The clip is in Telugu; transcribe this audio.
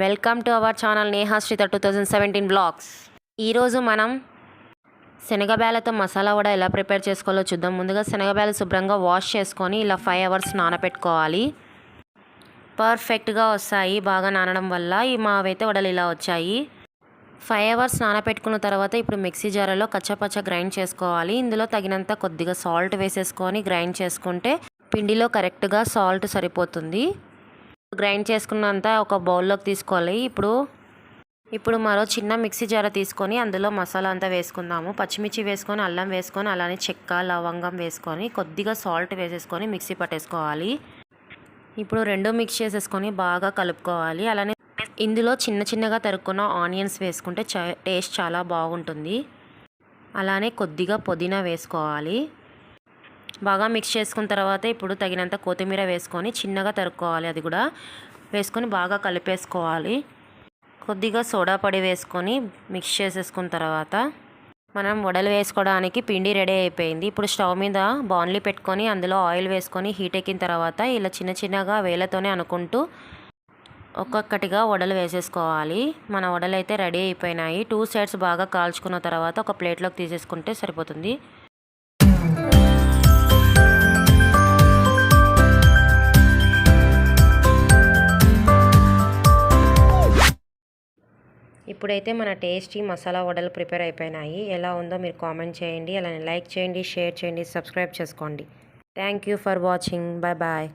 Welcome to our channel Nehashritha two thousand seventeen blogs ఈరోజు మనం శనగబేలతో మసాలా వడ ఎలా ప్రిపేర్ చేసుకోవాలో చూద్దాం. ముందుగా శనగబేల శుభ్రంగా వాష్ చేసుకొని ఇలా ఫైవ్ అవర్స్ నానబెట్టుకోవాలి పర్ఫెక్ట్గా వస్తాయి బాగా నానడం వల్ల. ఈ మావైతే వడలు ఇలా వచ్చాయి. ఫైవ్ అవర్స్ నానపెట్టుకున్న తర్వాత ఇప్పుడు మిక్సీ జారలో కచ్చపచ్చ గ్రైండ్ చేసుకోవాలి. ఇందులో తగినంత కొద్దిగా సాల్ట్ వేసేసుకొని గ్రైండ్ చేసుకుంటే పిండిలో కరెక్ట్గా సాల్ట్ సరిపోతుంది. గ్రైండ్ చేసుకున్నంత ఒక బౌల్లోకి తీసుకోవాలి. ఇప్పుడు ఇప్పుడు మరో చిన్న మిక్సీ జార తీసుకొని అందులో మసాలా అంతా వేసుకుందాము. పచ్చిమిర్చి వేసుకొని అల్లం వేసుకొని అలానే చెక్క లవంగం వేసుకొని కొద్దిగా సాల్ట్ వేసేసుకొని మిక్సీ పట్టేసుకోవాలి. ఇప్పుడు రెండు మిక్స్ చేసేసుకొని బాగా కలుపుకోవాలి. అలానే ఇందులో చిన్న చిన్నగా తరుక్కున్న ఆనియన్స్ వేసుకుంటే టేస్ట్ చాలా బాగుంటుంది. అలానే కొద్దిగా పుదీనా వేసుకోవాలి. బాగా మిక్స్ చేసుకున్న తర్వాత ఇప్పుడు తగినంత కొత్తిమీర వేసుకొని చిన్నగా తరుక్కోవాలి అది కూడా. వేసుకొని బాగా కలిపేసుకోవాలి. కొద్దిగా సోడా పొడి వేసుకొని మిక్స్ చేసేసుకున్న తర్వాత మనం వడలు వేసుకోవడానికి పిండి రెడీ అయిపోయింది. ఇప్పుడు స్టవ్ మీద బాన్లీ పెట్టుకొని అందులో ఆయిల్ వేసుకొని హీట్ ఎక్కిన తర్వాత ఇలా చిన్న చిన్నగా వేలతోనే అనుకుంటూ ఒక్కొక్కటిగా వడలు వేసేసుకోవాలి. మన వడలు అయితే రెడీ అయిపోయినాయి. టూ సైడ్స్ బాగా కాల్చుకున్న తర్వాత ఒక ప్లేట్లోకి తీసేసుకుంటే సరిపోతుంది. ఇప్పుడైతే మన టేస్టీ మసాలా వడలు ప్రిపేర్ అయిపోయినాయి. ఎలా ఉందో మీరు కామెంట్ చేయండి. అలానే లైక్ చేయండి షేర్ చేయండి సబ్స్క్రైబ్ చేసుకోండి. Thank you for watching bye bye